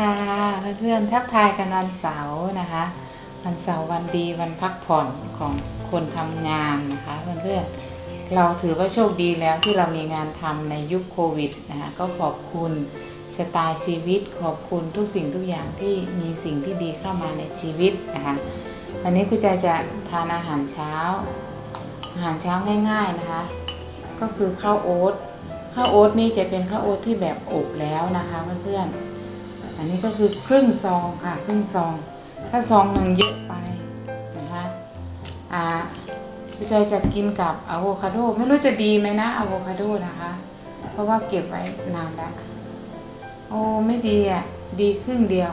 ค่ะเพื่อนๆทักทายกันวันเสาร์นะคะ วันเสาร์วันดีวันพักผ่อนของคนทำงานนะคะเพื่อนๆเราถือว่าโชคดีแล้วที่เรามีงานทำในยุคโควิดนะคะก็ขอบคุณสไตล์ชีวิต ขอบคุณทุกสิ่งทุกอย่างที่มีสิ่งที่ดีเข้ามาในชีวิตนะคะวันนี้คุณใจจะทานอาหารเช้า อาหารเช้าง่าย ๆนะคะ ก็คือข้าวโอ๊ตข้าวโอ๊ตนี่จะเป็นข้าวโอ๊ตที่แบบอบแล้วนะคะเพื่อนๆ อันนี้ก็คือครึ่งซองค่ะครึ่งซอง ถ้าซองหนึ่งเยอะไปนะคะอ่าพี่ใจจะกินกับอะโวคาโดไม่รู้จะดีไหมนะอะโวคาโดนะคะ เพราะว่าเก็บไว้นานแล้วโอ้ไม่ดีอะดีครึ่งเดียว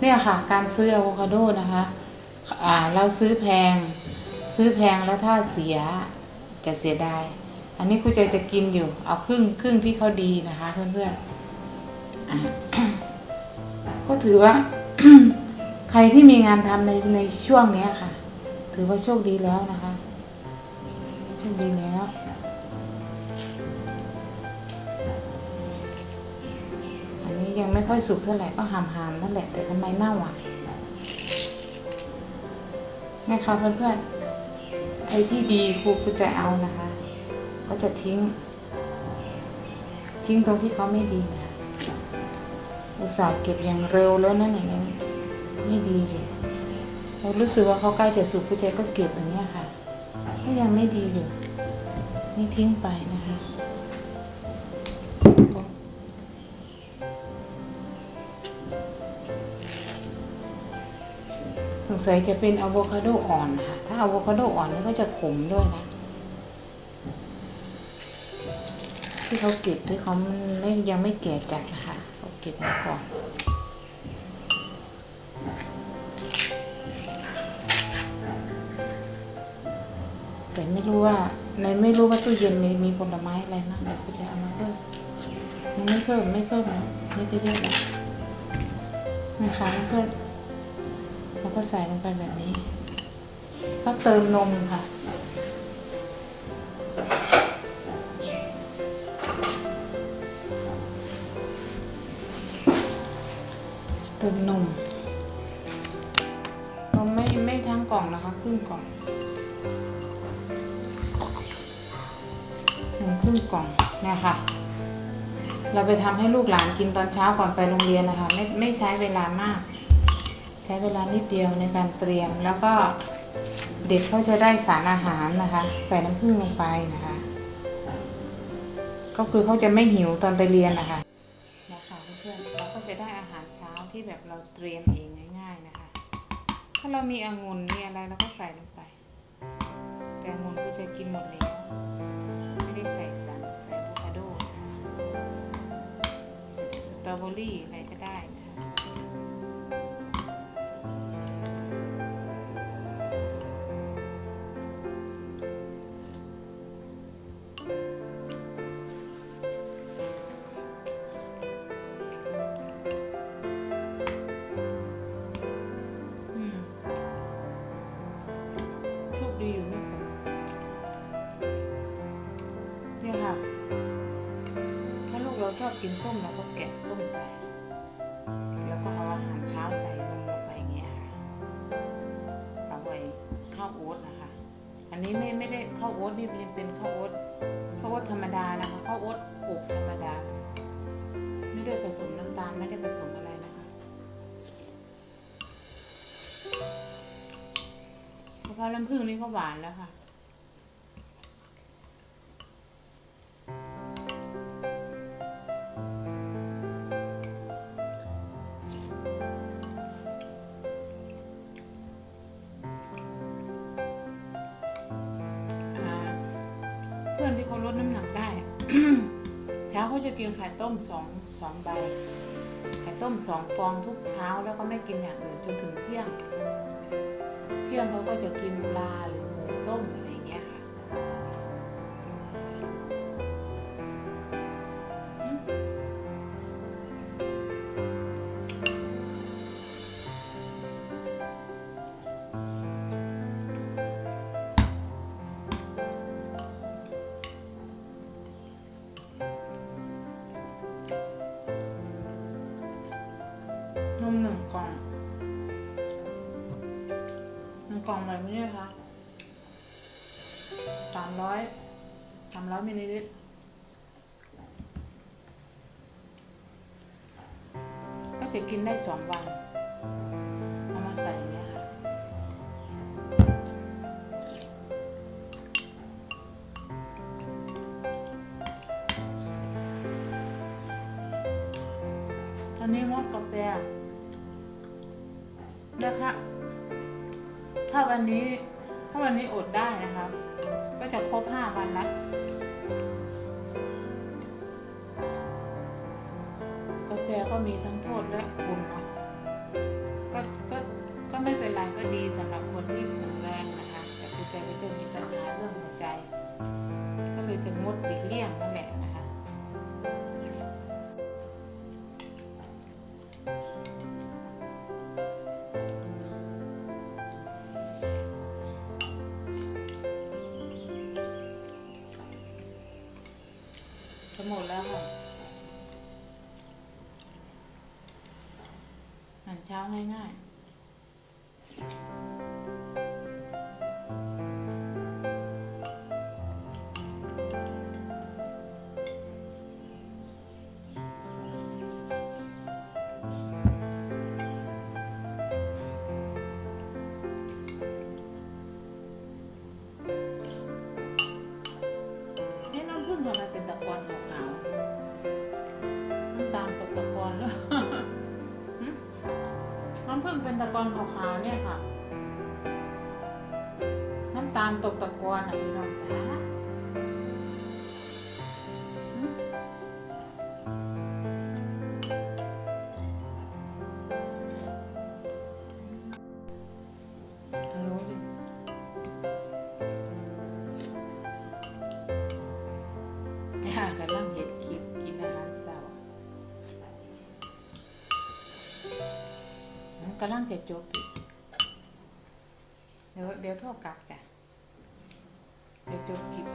เนี่ยค่ะ การซื้ออะโวคาโดนะคะอ่าเราซื้อแพง ซื้อแพงแล้วถ้าเสียจะเสียดายอันนี้ครูใจจะกินอยู่ เอาครึ่งครึ่งที่เขาดีนะคะ เพื่อนๆอะ ก็ถือว่า ใครที่มีงานทำในในช่วงเนี้ยค่ะ ถือว่าโชคดีแล้วนะคะ โชคดีแล้ว อันนี้ยังไม่ค่อยสุกเท่าไหร่ก็หามหามนั่นแหละ แต่ทำไมเน่าอะนะคะเพื่อนๆไอ้ที่ดีครูครูจะเอานะคะ ก็จะทิ้ง ทิ้งตรงที่เขาไม่ดีนะ อุตส่าห์เก็บอย่างเร็วแล้วนั่นเองยังไม่ดีอยู่เรารู้สึกว่าเขาใกล้จะสุกครูใจก็เก็บอย่างเงี้ยค่ะ ก็ยังไม่ดีอยู่ นี่ทิ้งไปนะคะสงสัยจะเป็นอะโวคาโดอ่อนค่ะ ถ้าอะโวคาโดอ่อนนี่ก็จะขมด้วยนะ ที่เขาเก็บที่เขาไม่ยังไม่แก่จัดนะคะ เก็บมาก่อนแต่ไม่รู้ว่าในไม่รู้ว่าตู้เย็นนี้มีผลไม้อะไรบ้างเดี๋ยวกูจะเอามาเพิ่มมันไม่เพิ่มไม่เพิ่มนะนี่ก็เยอะแล้วนะคะเพื่อนแล้วก็ใส่ลงไปแบบนี้ ก็เติมนมค่ะ ติมนมนมไม่ไม่ทั้งกล่องนะคะ ครึ่งกล่องนมครึ่งกล่องเนี่ยค่ะเราไปทำให้ลูกหลานกินตอนเช้าก่อนไปโรงเรียนนะคะ ไม่ไม่ใช้เวลามาก ใช้เวลานิดเดียวในการเตรียมแล้วก็เด็กเขาจะได้สารอาหารนะคะ ใส่น้ำผึ้งลงไปนะคะ ก็คือเขาจะไม่หิวตอนไปเรียนนะคะ พื่อนเราก็จะได้อาหารเช้าที่แบบเราเตรียมเองง่ายๆนะคะ ถ้าเรามีองุ่นมีอะไรเราก็ใส่ลงไป แต่องุ่นก็จะกินหมดแล้วไม่ได้ใส่สันใส่อะโวคาโดใส่สตรอเบอรี่อะไรก็ได้ กินส้มเราก็แกะส้มใส่ แล้วก็เอาอาหารเช้าใส่ลงลงไปอย่างเงี้ยค่ะเอาไว้ข้าวโอ๊ตนะคะ อันนี้ไม่ไม่ได้ข้าวโอ๊ตนี่เป็นเป็นข้าวโอ๊ตข้าวโอ๊ตธรรมดานะคะข้าวโอ๊ตอบธรรมดา ไม่ได้ผสมน้ำตาลไม่ได้ผสมอะไรนะคะมะพร้าวน้ำผึ้งนี่ก็หวานแล้วค่ะ ที่เขาลดน้ำหนักได้ เช้าเขาจะกินไข่ต้มสองสองใบ ไข่ต้มสองฟองทุกเช้าแล้วก็ไม่กินอย่างอื่นจนถึงเที่ยง เที่ยงเขาก็จะกินปลาหรือหมูต้ม หนึ่งกล่องหนึ่งกล่องแบบนี้นะคะสามร้อยสามร้อยมิลลิลิตรก็จะกินได้สองวันเอามาใส่อย่างเงี้ยค่ะตอนนี้งดกาแฟ นะคะถ้าวันนี้ถ้าวันนี้อดได้นะคะ ก็จะครบห้าวันละกาแฟก็มีทั้งโทษและคุณเนาะก็ก็ก็ไม่เป็นไรก็ดีสำหรับคนที่ หมดแล้วค่ะอาหารเช้าง่ายๆ น้ำผึ้งเป็นตะกอนขาวๆเนี่ยค่ะ น้ำตาลตกตะกอนอะพี่น้องจ๋าหึฮัลโหล กำลังจะจบอีกเดี๋ยวเดี๋ยวโทรกลับจ้ะเดี๋ยวจบคลิป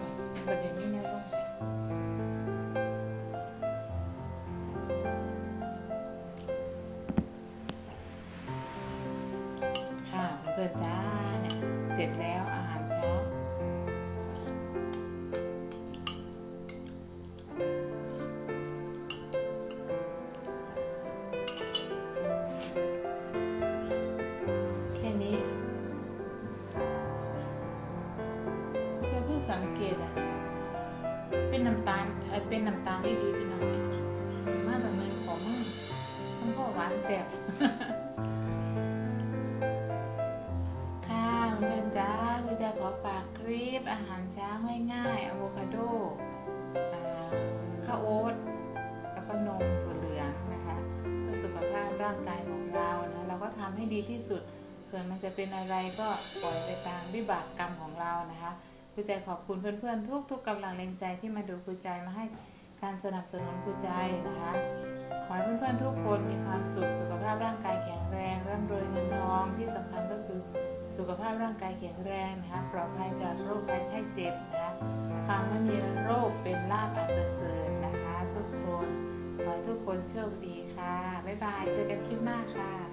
ตาลที่ดีพี่น้องเนี่ยมาแต่เมืองของมึงชมพ่อหวานแซ่บค่ะเพื่อนจ้าคือจะขอฝากคลิปอาหารเช้าง่ายๆอะโวคาโดข้าวโอ๊ตแล้วก็นมถั่วเหลืองนะคะเพื่อสุขภาพร่างกายของเรานะเราก็ทำให้ดีที่สุดส่วนมันจะเป็นอะไรก็ปล่อยไปตามวิบากกรรมของเรานะคะครูใจขอบคุณเพื่อนๆทุกๆกำลังแรงใจที่มาดูครูใจมาให้ การสนับสนุนครูใจนะคะ ขอให้เพื่อนๆทุกคนมีความสุข สุขภาพร่างกายแข็งแรงร่ำรวยเงินทองที่สำคัญก็คือสุขภาพร่างกายแข็งแรงนะคะปลอดภัยจากโรคภัยไข้เจ็บนะคะความไม่มีโรคเป็นลาภอันประเสริฐนะคะ ทุกคน ขอให้ทุกคนโชคดีค่ะ บ๊ายบาย เจอกันคลิปหน้าค่ะ